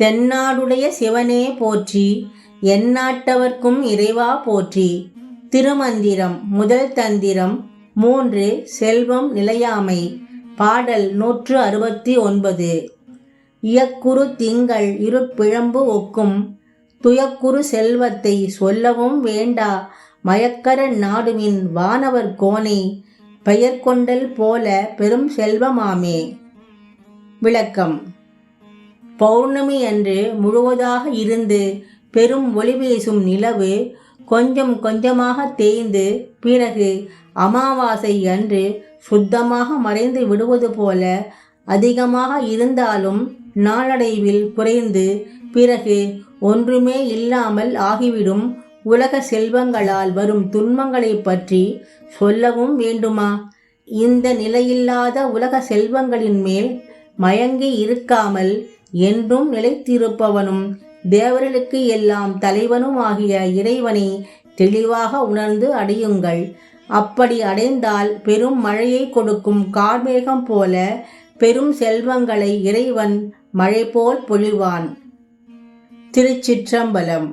தென்னாடுடைய சிவனே போற்றி எந்நாட்டவர்க்கும் இறைவா போற்றி. திருமந்திரம் முதல் தந்திரம் மூன்று செல்வம் நிலையாமை. பாடல் நூற்று அறுபத்தி ஒன்பது. இயக்குறு திங்கள் இருப்பிழம்பு ஒக்கும். துயக்குறு செல்வத்தை சொல்லவும் வேண்டா. மயக்கர நாடுவின் வானவர் கோனை பெயர் கொண்டல் போல பெரும் செல்வமாமே. விளக்கம். பௌர்ணமி அன்று முழுவதாக இருந்து பெரும் ஒளி வீசும் நிலவு கொஞ்சம் கொஞ்சமாக தேய்ந்து பிறகு அமாவாசை அன்று சுத்தமாக மறைந்து விடுவது போல அதிகமாக இருந்தாலும் நாளடைவில் குறைந்து பிறகு ஒன்றுமே இல்லாமல் ஆகிவிடும் உலக செல்வங்களால் வரும் துன்பங்களைப் பற்றி சொல்லவும் வேண்டுமா? இந்த நிலையில்லாத உலக செல்வங்களின் மேல் மயங்கி இருக்காமல் என்றும் நிலைத்திருப்பவனும் தேவர்களுக்கு எல்லாம் தலைவனும் ஆகிய இறைவனை தெளிவாக உணர்ந்து அடையுங்கள். அப்படி அடைந்தால் பெரும் மழையை கொடுக்கும் கார்மேகம் போல பெரும் செல்வங்களை இறைவன் மழை போல் பொழிவான். திருச்சிற்றம்பலம்.